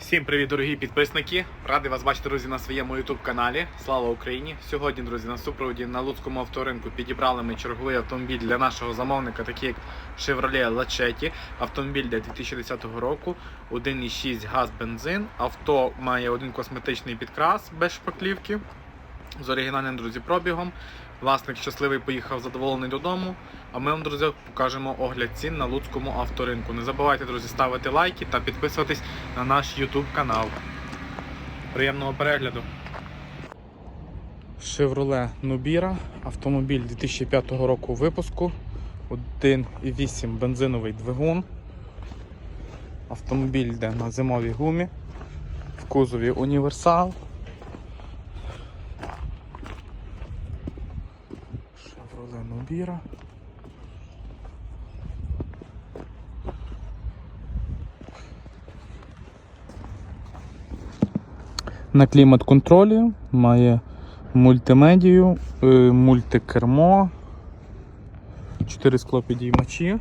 Всім привіт, дорогі підписники! Радий вас бачити, друзі, на своєму youtube каналі. Слава Україні! Сьогодні, друзі, на супроводі на Луцькому авторинку підібрали ми черговий автомобіль для нашого замовника, такий як Chevrolet Lachetti. Автомобіль для 2010 року, 1,6 газ бензин. Авто має один косметичний підкрас без шпаклівки з оригінальним друзі пробігом. Власник щасливий поїхав задоволений додому. А ми вам, друзі, покажемо огляд цін на Луцькому авторинку. Не забувайте, друзі, ставити лайки та підписуватись на наш YouTube канал. Приємного перегляду. Chevrolet Nubira, автомобіль 2005 року випуску, 1,8 бензиновий двигун. Автомобіль йде на зимовій гумі, в кузові універсал. Chevrolet На клімат контролі має мультимедію, е, мультикермо, 4 склопідіймачі.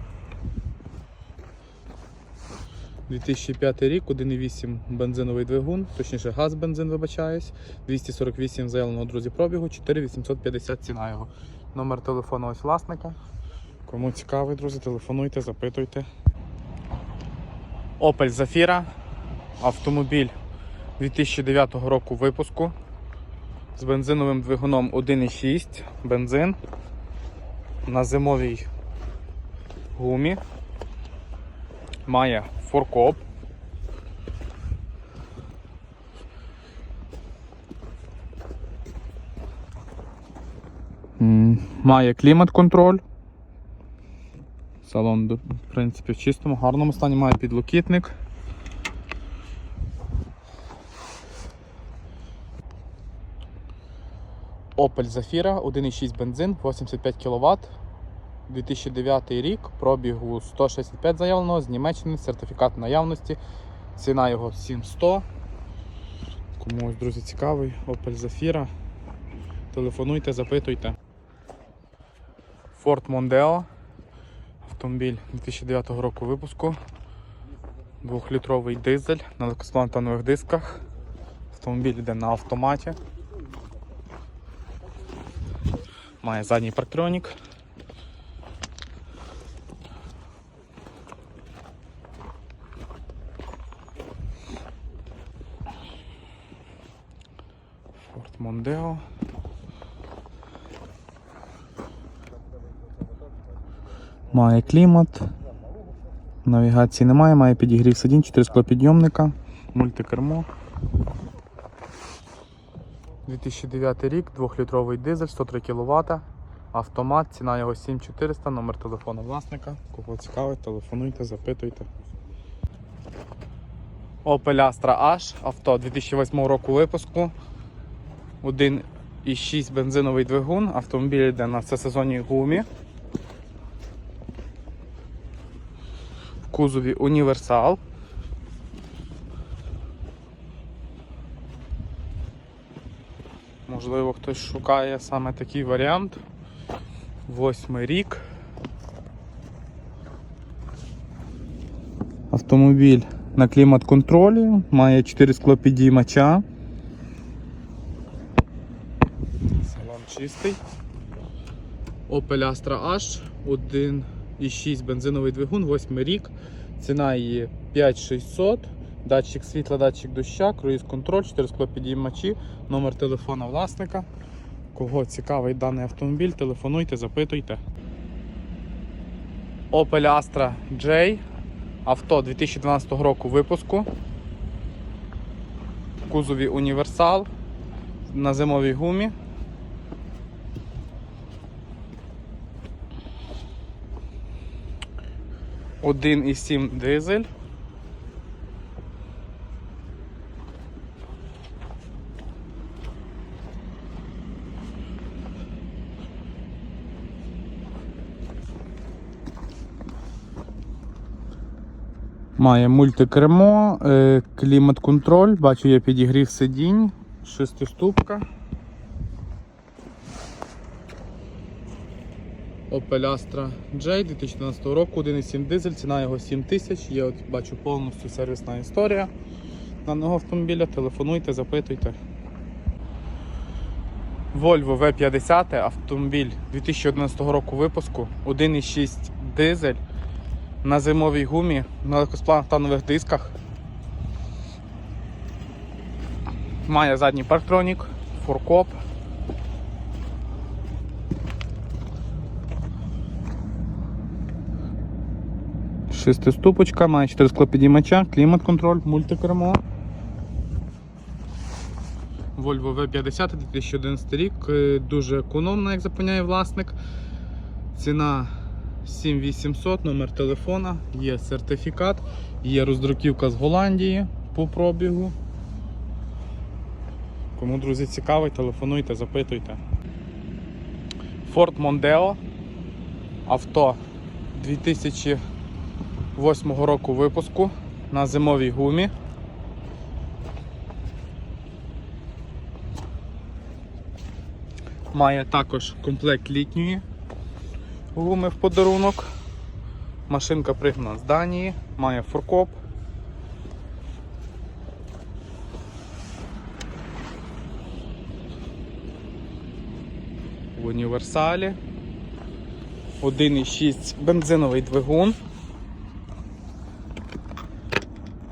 2005 рік, 1,8 бензиновий двигун, точніше газ бензин вибачаюсь, 248 заявленого друзі пробігу, 4850 ціна його. Номер телефону ось власника. Кому цікавий, друзі, телефонуйте, запитуйте. Opel Zafira. Автомобіль 2009 року випуску з бензиновим двигуном 1,6 бензин на зимовій гумі. Має форкоп. Має клімат-контроль. Салон, в принципі, в чистому, гарному стані, має підлокітник. Opel Zafira, 1,6 бензин, 85 кВт. 2009 рік, пробігу 165 заявленого, з Німеччини, сертифікат наявності. Ціна його 7100. Комусь, друзі, цікавий, Opel Zafira. Телефонуйте, запитуйте. Ford Mondeo. Автомобіль 2009 року випуску. Двохлітровий дизель на легкосплантанових дисках. Автомобіль йде на автоматі. Має задній парктронік. Ford Mondeo. Має клімат. Навігації немає, має підігрів сидінь, 4 склопідйомника, мультикермо. 2009 рік, 2-літровий дизель, 103 кВт, автомат, ціна його 7400, номер телефону власника. Кого цікавить, телефонуйте, запитуйте. Opel Astra H, авто 2008 року випуску. 1,6 бензиновий двигун, автомобіль йде на всесезонній гумі. Кузові універсал. Можливо, хтось шукає саме такий варіант. Восьмий рік. Автомобіль на клімат-контролі, має 4 склопідіймача. Салон чистий. Opel Astra H, 1,6 бензиновий двигун, 8 рік. Ціна її 5600. Датчик світла, датчик доща, круїз контроль, 4 склопідіймачі, номер телефона власника. Кого цікавий даний автомобіль, телефонуйте, запитуйте. Opel Astra J. Авто 2012 року випуску. В кузові універсал на зимовій гумі. Один і сім дизель. Має мультикермо, е, клімат-контроль, бачу, є підігрів сидінь, шестиступка. Opel Astra J 2012 року, 1,7 дизель, ціна його 7 тисяч. Є, от, бачу, повністю сервісна історія. даного автомобіля, телефонуйте, запитуйте. Volvo V50 автомобіль 2011 року випуску, 1,6 дизель на зимовій гумі, на легкосплавних дисках. Має задній парктронік, форкоп. Шестиступочка, має 4 склопідіймача, клімат-контроль, мультикермо. Volvo V50 2011 рік, е, дуже економна, як запевняє власник. Ціна 7800, номер телефона, є сертифікат, є роздруківка з Голландії по пробігу. Кому, друзі, цікавий, телефонуйте, запитуйте. Ford Mondeo. Авто 2008 року випуску на зимовій гумі. Має також комплект літньої гуми в подарунок. Машинка пригнана з Данії, має форкоп. В універсалі. 1,6 бензиновий двигун.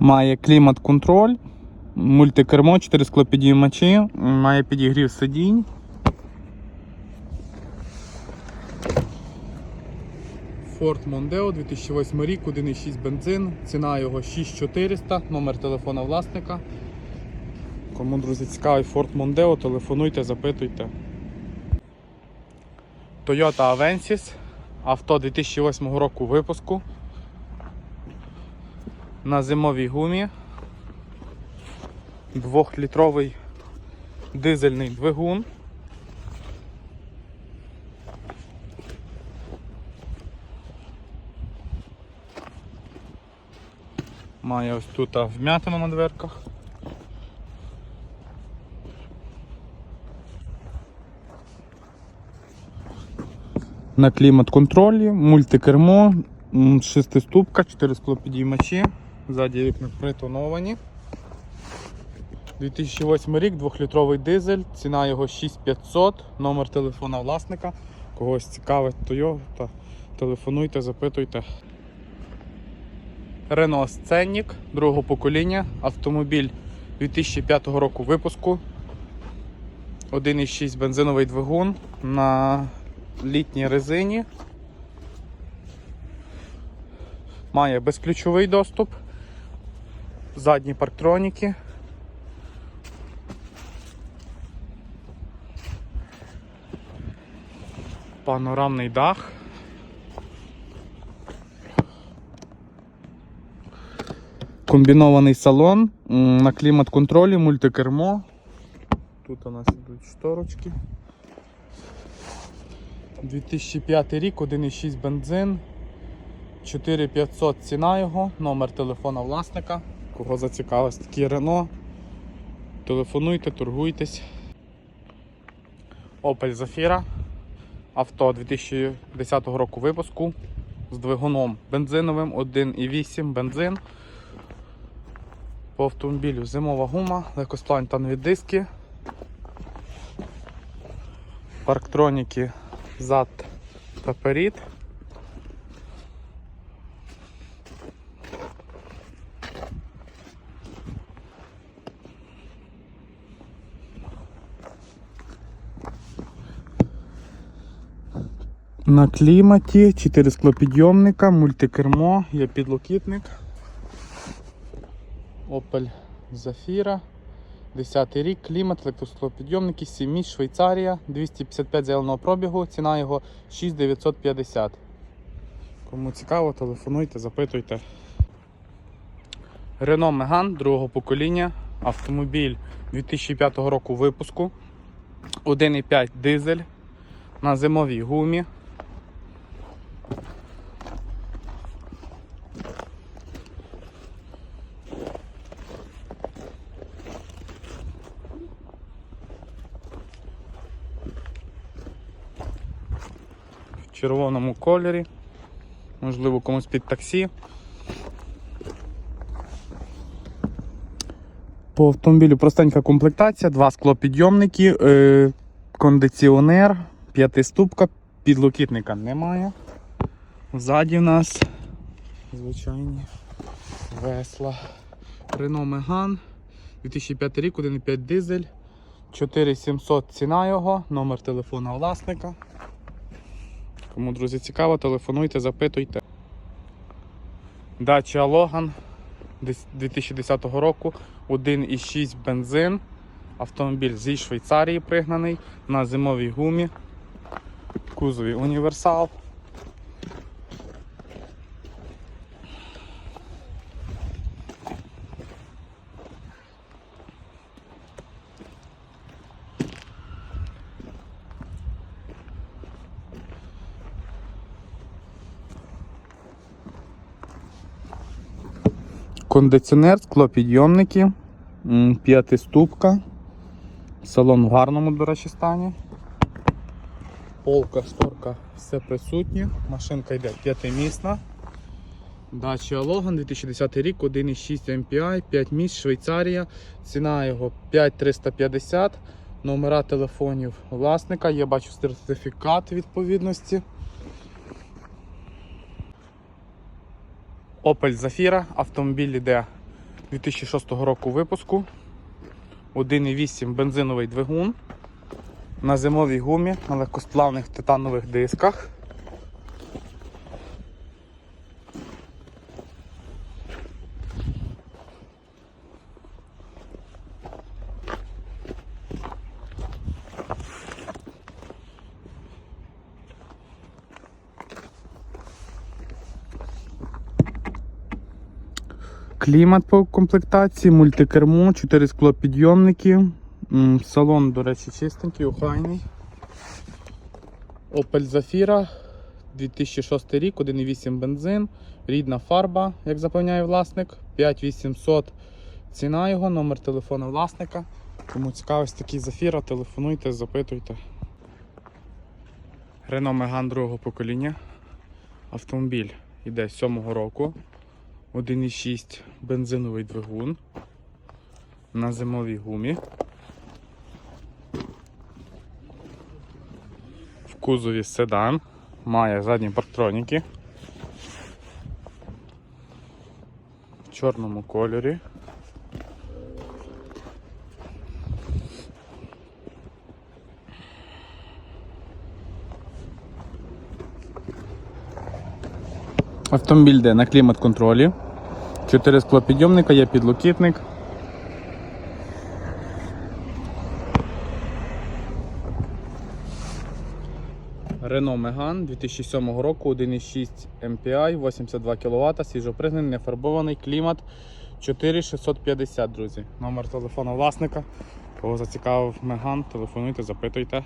Має клімат-контроль, мультикермо, 4 склопідіймачі, має підігрів сидінь. Ford Mondeo 2008 рік, 1,6 бензин, ціна його 6400, номер телефона власника. Кому, друзі, цікавий Ford Mondeo, телефонуйте, запитуйте. Toyota Avensis, авто 2008 року випуску. На зимовій гумі. Двохлітровий дизельний двигун. Має ось тут вмятину на дверках. На клімат-контролі, мультикермо, м, шестиступка, 4 склопідіймачі, ззаді вікна притоновані. 2008 рік, 2-літровий дизель, ціна його 6500, номер телефона власника. Когось цікавить Toyota, телефонуйте, запитуйте. Renault Scenic другого покоління, автомобіль 2005 року випуску. 1,6 бензиновий двигун на літній резині. Має безключовий доступ, задні парктроніки. Панорамний дах. Комбінований салон на клімат-контролі, мультикермо. Тут у нас йдуть шторочки. 2005 рік, 1,6 бензин. 4500 ціна його, номер телефона власника. Кого зацікавить такий Рено. Телефонуйте, торгуйтесь. Opel Zafira. Авто 2010 року випуску з двигуном бензиновим 1,8 бензин. По автомобілю зимова гума, легкосплавні диски, парктроніки зад та перед. На кліматі 4 склопідйомника, мультикермо, є підлокітник. Opel Zafira. 10 рік, клімат, електросклопідйомники, 7 місць, Швейцарія, 255 заявленого пробігу, ціна його 6950. Кому цікаво, телефонуйте, запитуйте. Renault Megane другого покоління, автомобіль 2005 року випуску, 1,5 дизель на зимовій гумі. В червоному кольорі. Можливо, комусь під таксі. По автомобілю простенька комплектація, два склопідйомники, е, кондиціонер, п'ятиступка, підлокітника немає. Ззаді в нас звичайні весла. Renault Megane, 2005 рік, 1,5 дизель, 4700 ціна його, номер телефона власника. Кому, друзі, цікаво, телефонуйте, запитуйте. Дача Логан 2010 року, 1,6 бензин. Автомобіль зі Швейцарії пригнаний на зимовій гумі. Кузові універсал. Кондиціонер, склопідйомники, п'ятиступка. Салон в гарному, до речі, стані. Полка, шторка, все присутнє. Машинка йде п'ятимісна. Дача Логан 2010 рік, 1,6 MPI, 5 місць, Швейцарія. Ціна його 5350. Номера телефонів власника. Я бачу сертифікат відповідності. Opel Zafira. Автомобіль іде 2006 року випуску. 1,8 бензиновий двигун. На зимовій гумі, на легкосплавних титанових дисках. Клімат по комплектації, мультикермо, 4 склопідйомники. Салон, до речі, чистенький, охайний. Opel Zafira 2006 рік, 1,8 бензин, рідна фарба, як запевняє власник, 5800 ціна його, номер телефону власника. Кому цікавить такий Zafira, телефонуйте, запитуйте. Renault Megane другого покоління. Автомобіль іде 7-го року. 1,6 бензиновий двигун на зимовій гумі. В кузові седан, має задні парктроніки в чорному кольорі. Автомобіль йде на клімат-контролі. Чотири склопідйомника, є підлокітник. Renault Megane 2007 року, 1,6 MPI, 82 кВт, свіжопригнаний, нефарбований клімат 4650, друзі. Номер телефону власника. Кого зацікавив Megane, телефонуйте, запитуйте.